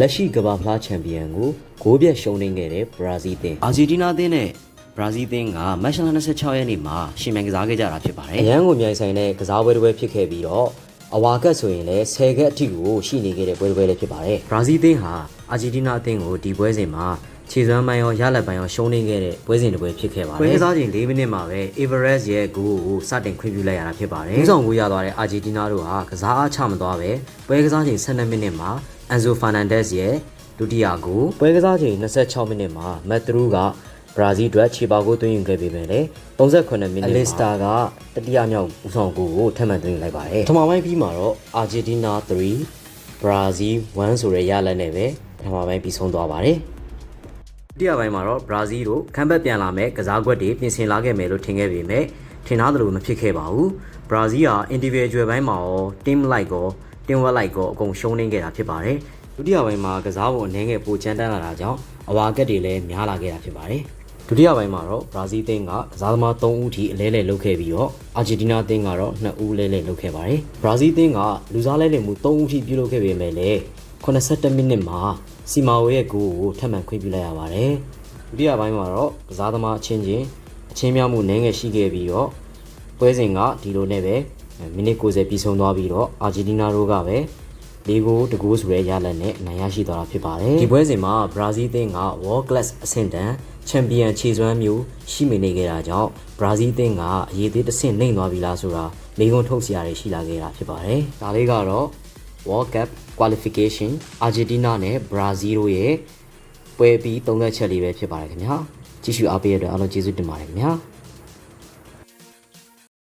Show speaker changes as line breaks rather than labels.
လက်ရှိကမ္ဘာဖလားချန်ပီယံကိုဂိုးပြတ်ရှုံးနေခဲ့တဲ့ဘရာဇီးအသင်းအာဂျင်တီးနားအသင်းနဲ့ဘရာဇီးအသင်းကမတ်လ26ရက်နေ့မှာရှင်မြန်ကစားခဲ့ကြတာဖြစ်ပါတယ်အရန်ကိုမြိုင်ဆိုင်တဲ့ကစားပွဲတစ်ပွဲဖြစ်ခဲ့ပြီးတော့အဝါကတ်ဆိုရင်လည်း10ကတ်အထိကိုရှိနေခဲ့တဲ့ပွဲတစ်ပွဲလည်းဖြစ်ပါတယ်ဘရာဇီးအသင်းဟာအာဂျင်တီးနားအသင်းကိုဒီပွဲစဉ်မှာခြေစွမ်းပိုင်းရောရလက်ပိုင်းရောရှုံးနေခဲ့တဲ့ပွဲစဉ်တစ်ပွဲဖြစ်ခဲ့ပါတယ်ပွဲကစားချိန်၄မိနစ်မှာပဲ Everest ရဲ့ဂိုးကိုစတင်ခွင့်ပြုလိုက်ရတာဖြစ်ပါတယ်။ဦးဆောင်ကိုရသွားတဲ့အာဂျင်တီးနားတို့ဟာကစားအားချမသွားပဲပွဲကစားချိန်12မိနစ်မှာ Enzo Fernandez ရဲ့ဒုတိယဂိုးပွဲကစားချိန်26မိနစ်မှာမက်သရူးကဘရာဇီးအတွက်ခြေပါကိုသွင်းယူခဲ့ပေမဲ့လည်း38မိနစ်မှာအလစ်စတာကတတိယမြောက်ဦးဆောင်ဂိုးကိုထပ်မံသွင်းယူလိုက်ပါတယ်။ပထမပိုင်းပြီးမှာတော့အာဂျင်တီးနား3ဘရာဇီး1ဆိုတဲ့ရလဒ်နဲ့ပဲပထမပိုင်းပြီးဆုံးသွားပါတယ်။ဒုတိယပိုင်းမှာတော့ဘရာဇီးတို့ခံဘက်ပြန်လာမဲ့ကစားကွက်တွေပြင်ဆင်လာခဲ့မယ်လို့ထင်ခဲ့ပေမဲ့ထင်သားသလိုမဖြစ်ခဲ့ပါဘူး။ဘရာဇီးဟာ individual ဘိုင်းမှာရော team like ကော team work like ကောအကုန်ရှုံးနေခဲ့တာဖြစ်ပါတယ်။ဒုတိယပိုင်းမှာကစားပုံအနေငယ်ပိုချမ်းတန်းလာတာကြောင့်အဝါကက်တွေလည်းများလာခဲ့တာဖြစ်ပါတယ်။ဒုတိယပိုင်းမှာတော့ဘရာဇီးအသင်းကကစားသမား3ဦးထိအလဲလဲလုပ်ခဲ့ပြီးတော့အာဂျင်တီးနားအသင်းကတော့2ဦးလဲလဲလုပ်ခဲ့ပါတယ်။ဘရာဇီးအသင်းကလူစားလဲလဲမှု3ဦးထိပြုလုပ်ခဲ့ပေမဲ့လည်း82မိနစ်မှာစီမာဝိုရဲ့ဂိုးကိုထပ်မံခွင့်ပြုလိုက်ရပါတယ်။ဒုတိယပိုင်းမှာတော့ကစားသမားအချင်းချင်းအချင်းများမှုနည်းငယ်ရှိခဲ့ပြီးတော့ပွဲစဉ်ကဒီလိုနဲ့ပဲ မိနစ်90ပြီးဆုံးသွားပြီးတော့အာဂျင်တီးနားတို့ကပဲ၄ဂိုးတဂိုးဆိုတဲ့ရလဒ်နဲ့အနိုင်ရရှိသွားတာဖြစ်ပါတယ်ဒီပွဲစဉ်မှာဘရာဇီးအသင်းက World Class အဆင့်တန်းချန်ပီယံခြေစွမ်းမျိုးရှိမနေခဲ့တာကြောင့်ဘရာဇီးအသင်းကအရေးသေးတစ်ဆင့်နှိမ့်သွားပြီလားဆိုတာမိကုံထုတ်စရာတွေရှိလာခဲ့တာဖြစ်ပါတယ်ဒါလေးကတော့ World Cup Qualification အာဂျင်တီးနားနဲ့ဘရာဇီးတို့ရဲ့ပွဲပြီးသုံးသက်ချက်လေးပဲဖြစ်ပါတယ်ခင်ဗျာကြည့်ရှုအားပေးရတဲ့အားလုံးကျေးဇူးတင်ပါတယ်ခင်ဗျာ